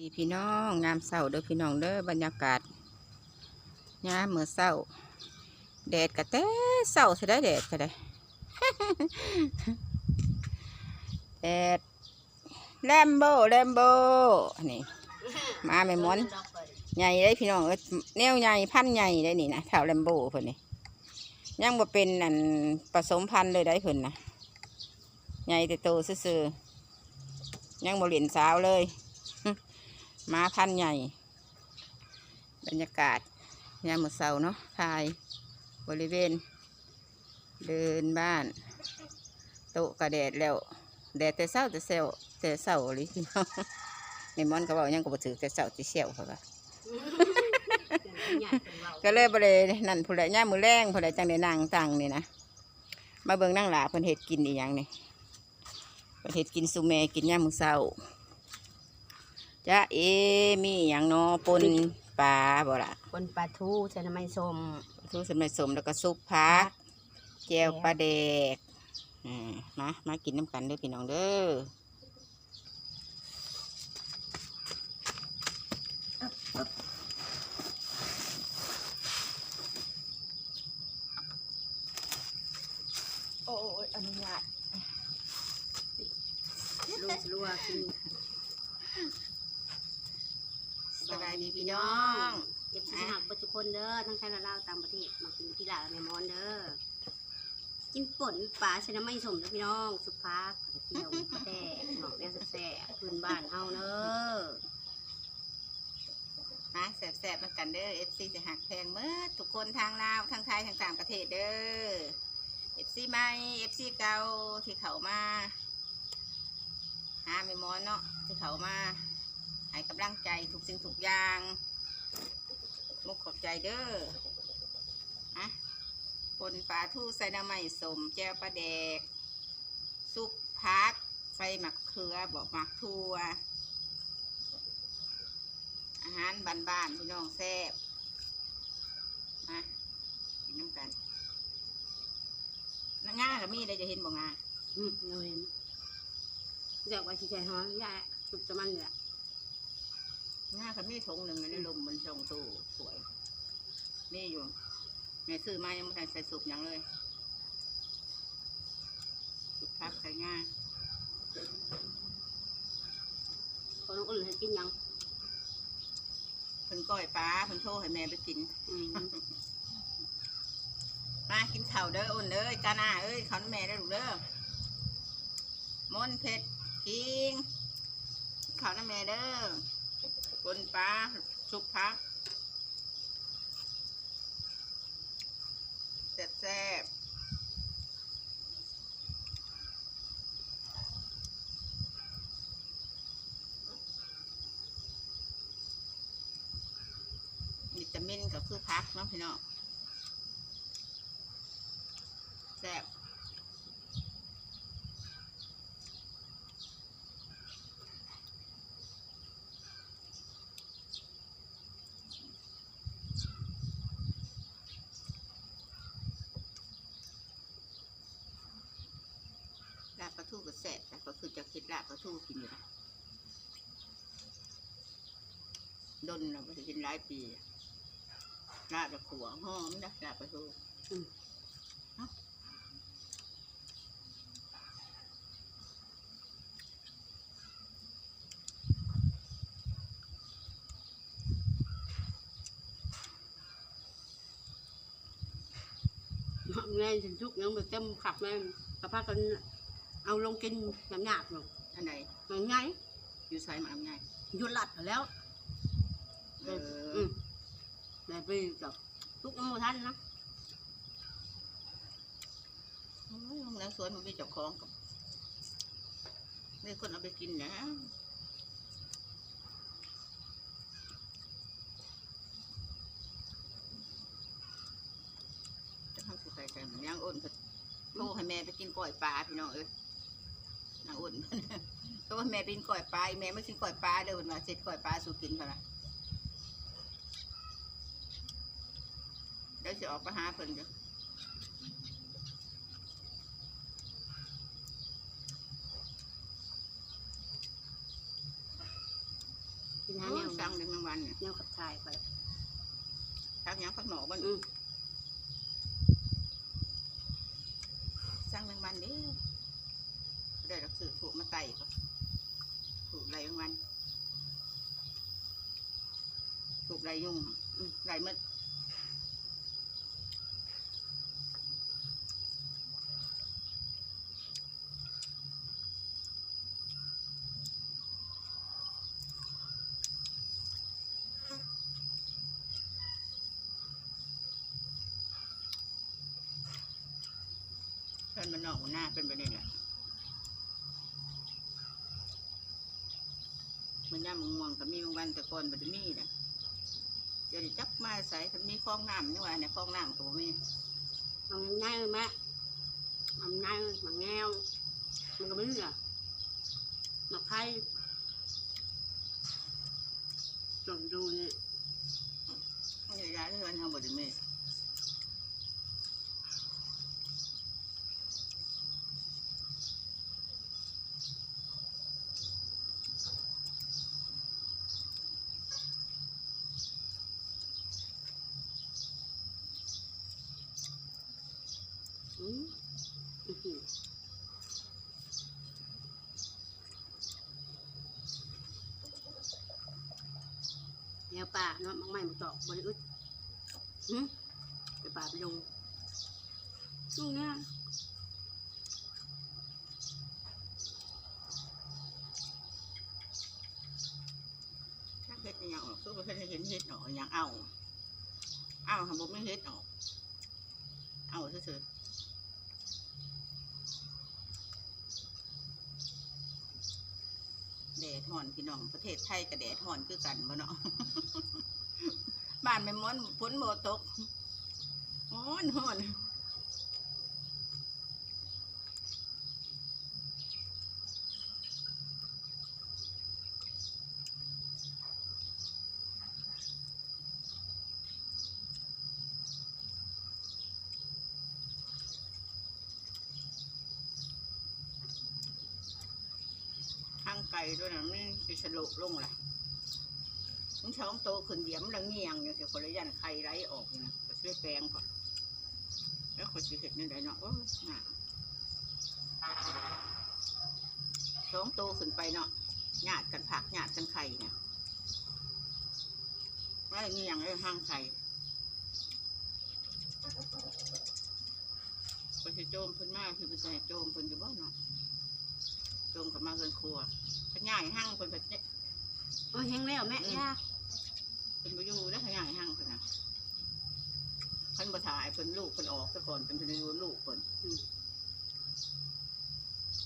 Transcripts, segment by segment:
ดีพี่น้องงามเศร้าเด้อพี่น้องเด้อบรรยากาศงามเมื่อเศร้าแดดกะแต่เศร้าใช่ได้แดดใช่ได้แดดแลมโบแลมโบนนี้มาไม่ม้อนใหญ่ได้พี่น้องเอ้ยแนวใหญ่พันใหญ่ได้นี่นะแถวแลมโบเพิ่นนี่ยังบ่เป็นอันผสมพันธุ์เลยได้เพิ่นนะใหญ่แต่โตซื่อๆยังบ่เหรียญสาวเลย ม้าพันใหญ่ บรรยากาศยามมื้อเช้าเนาะถ่ายบริเวณ เดินบ้าน โต๊ะกระแดดแล้ว แดดแต่เช้าแต่เซลแต่เช้าเลยพี่น้องในมอนก็บอกยังก็บ่ถือแต่เช้าที่เซลเขาว่าก็เลยบ่ได้นั่นผู้ใดย่ามือแรงผู้ใดจังได้นางตังนี่นะมาเบิ่งนั่งหลาเพิ่นเฮ็ดกินอีหยังนี่เพิ่นเฮ็ดกินสุแมกินยามมื้อเช้า จ้าเอมีอย่างเนอปนปลาบ่ละคนปลาทูใส่น้ำมันส้มทุกสมัยสมแล้วก็ซุปพักแจวปลาแดกอ่ามามากินน้ำกันเด้อพี่น้องเด้อโอ้ยอนุญาตลูกลัวกิน สบายดีพี่น้องเอฟซีหักปัจจุคนเด้อทั้งไทยและลาวต่างประเทศมากินพี่หลาและแม่มอนเด้อกินป่นปลาใส่น้ำมันส้มเด้อพี่น้อง สุภาพเกี่ยวกระแดกหนอกแดงแซ่บๆพื้นบ้านเฮาเด้อมาแสบๆมากันเด้อ FC จะหักแพงเมื่อทุกคนทางลาวทางไทยทางต่างประเทศเด้อ FC ใหม่ FC เก่าที่เขามาหาไม่มอนเนาะที่เขามา ให้กำลังใจทุกสิ่งทุกอย่างมุกขอบใจเด้ออะปนปลาทูใส่น้ำมันสมแจวปลาแดก ซุปพัก ใส่หมักเขือบอกหมักทั่วอาหารบ้านๆพี่น้องแซ่บมากินน้ำกันน้างากับมีได้จะเห็นบ่งาอืมเราเห็นเดี๋ยวไปชี้แจงฮะยายสุกจะมันเนี่ย งากับมีถุงหนึ่งในลมมันส่งตู้สวยมีอยู่แม่ซื้อมายังไม่ทันใส่สุกหยังเลยสุกพักใส่ง่าคนอื่นให้กินยังเพิ่นก้อยปลาเพิ่นโทรให้แม่ไปกินอืมมากินข้าวเด้ออุ่นเอ้ยกาหน้าเอ้ยข้าวน้ำแม่ได้อลูกเด้อมนต์เผ็ดกิงข้าวน้ำแม่เด้อ ปนปลาสุกพักแซ่บๆวิตามินก็คือพักเนาะพี่น้อง แซ่บลาบปลา ทูก็แซ่บแต่ก็คือจะคิดลาบปลาทูกินอยู่นะดนเราไม่ได้กินหลายปีลาบจะขัวหอมนะลาบปลาทูแม่ถึงชุกยังแบบเต็มขับแม่กระพากัน เอาลงกินหยาบๆหรอกอันไหนมันไงอยู่ใส่หมาไงหยุดหลัดไปแล้วเออือมแต่ไปกับทุกน้ำมันท่านนะโรงแรมสวนมันมีเจ้าของกับมีคนเอาไปกินนะจะทำสุดใจใจมันยังอ้นก็โทรให้แม่ไปกินก๋วยปลาพี่น้องเอ้ย นางอ้นก็ว่าแม่ไปกินก๋วยปลาอีแม่ไม่กินก๋วยปลาเด้อมันว่าเสร็จก๋วยปลาสู่กินเท่าไหร่เดี๋ยวจะออกไปหาเพิ่นจ้ะกินหาโอ้แนยวสั่งเดือนบางวันเนี่ยแนวขับถ่ายไปพักหยังพักหนอบ้านอืมสั่งเดือนวันเด้ไถือถูกมาไต่ก็ถูกไรบางวันถูกไรยุ่งไรมืดเพื่อนมันนอกหัวหน้าเป็นไปได้แหละมัน ย่ามึงมองกับมีบางวันแต่ก่อนบัดมีนะเดี๋ยวนี้จักมาใส่คันมีคลองน้ำนี่ว่าในคลองน้ำก็บ่มีมันง่ายไหมมันง่ายมันแงวมันก็ไม่เหลือมาไพ่ลองดูนี่นี่ร้านเพื่อนทำบัดมี อืมอื้อหือแนวป่า เนาะมักไม่มาตอกบริอึดหืมไปป่าไปลงลุงเนี่ยถ้าเฮ็ดอหย่างออกคือบ่เคยเห็นเฮ็ดออกย่างเอาเอาทำบ่ไม่เฮ็ดออก เอาซื่อๆแดดห่อนพี่น้องประเทศไทยกับแดดห่อนคือกันบ่เนาะ บ้านแม่ม้อนฝนโบ่ตกฮ้อนฮ้อนทางไกลด้วยนะมันสิสลบลงแหละ ช้องโตขึ้นเดียมละเงียงอยู่แต่คนละยันไข่ไรออกนะก็ช่วยแปลงก่อนแล้วคนสิเห็ดนี่ได้เนาะโอ้ยน่ะช้องโตขึ้นไปเนาะหยาดกันผักหยาดกันไข่เนี่ยว่าเงียงเลยห้างไข่ก็จะโจมเพิ่นมากคือเป็นโจมเพิ่นอยู่บ้านเนาะโจมกับมาเกินครัวขยายห้างเพิ่นเป็นโอ้ยแห้งแล้วแม่ย่า เป็นไปอยู่แล้วขยายห้างเพิ่นนะเพิ่นบ่ถ่ายเพิ่นลูกเพิ่นออกซะก่อนเพิ่นไปดูลูกเพิ่น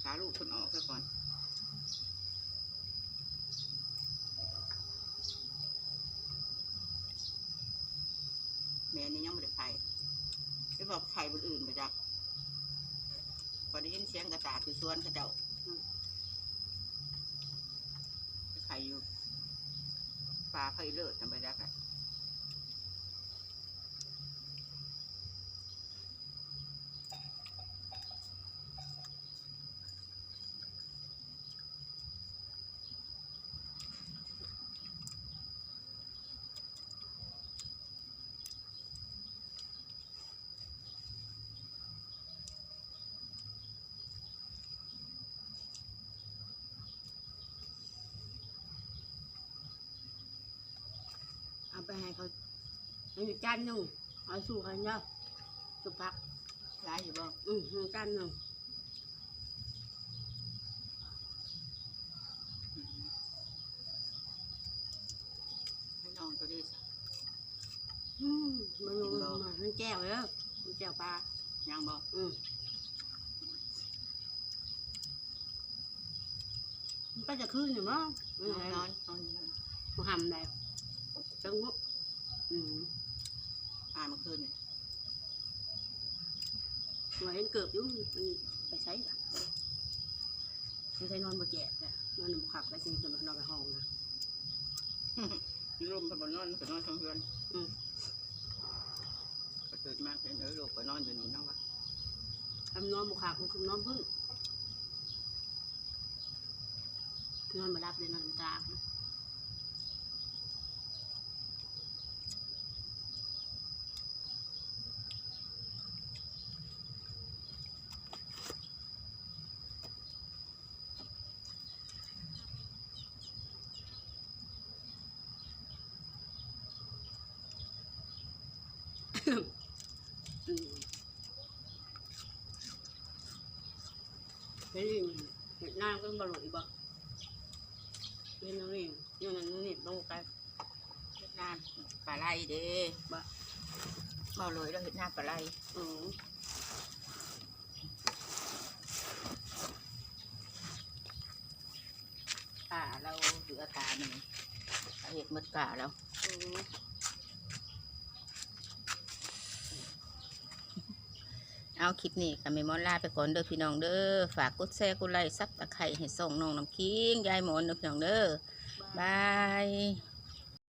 หาลูกเพิ่นออกซะก่อนแม่นี่ยังไม่ได้ไข่ไปบอกไข่บนอื่นไปจักพอได้ยินเสียงกระตากอยู่สวนเขาเจ้าไปไข่อยู่ปลาไข่เลิศทำไปได้กอ ให้เขาให้อยู่จานหนึ่งเอาสู่เขาเนาะสุพักร้ายอยู่บ่อืมให้จานหนึ่งให้น้องตัวนี้อืมมันลงมามันแก้วเลยมันแก้วปลายังบ่อืมมันก็จะขึ้นอยู่มั้งอืมนอนนอนนอนมันหำได้จังหวะ อืมอ่านเมื่อคืนเนี่ยหัวเห็นเกือบอยู่มันไปใช้ปะไม่ใช่นอนบ่แจกแต่นอนหนุ่มขับไปสินอนนอนในห้องนะร่มไปบนนอนไปนอนทั้งเรือนอืมก็ตื่นมากเห็นเออลูกไปนอนอยู่นี่เนาะวะทำนอนบุขับมันคือนอนพึ่งนอนมารับเลยนอนตา เฮ้ยเห็ดหน้าก็บรุอีกบ่เห็นนี่ยังนั่นนี่ลงไปเฮ็ดน้ำปลาไหลเด้บ่เมาเลยแล้วเฮ็ดน้ำปลาไหลอืมกาเราเหลือกาหนึ่งเอาเฮ็ดหมดกาแล้วอืม เอาคลิปนี้กับแม่มอนลาไปก่อนเด้อพี่น้องเด้อฝากกดแชร์กดไลค์ซับตะไคร้ให้ส่งน้องน้ำคิงยายหมอนเด้อพี่น้องเด้อบาย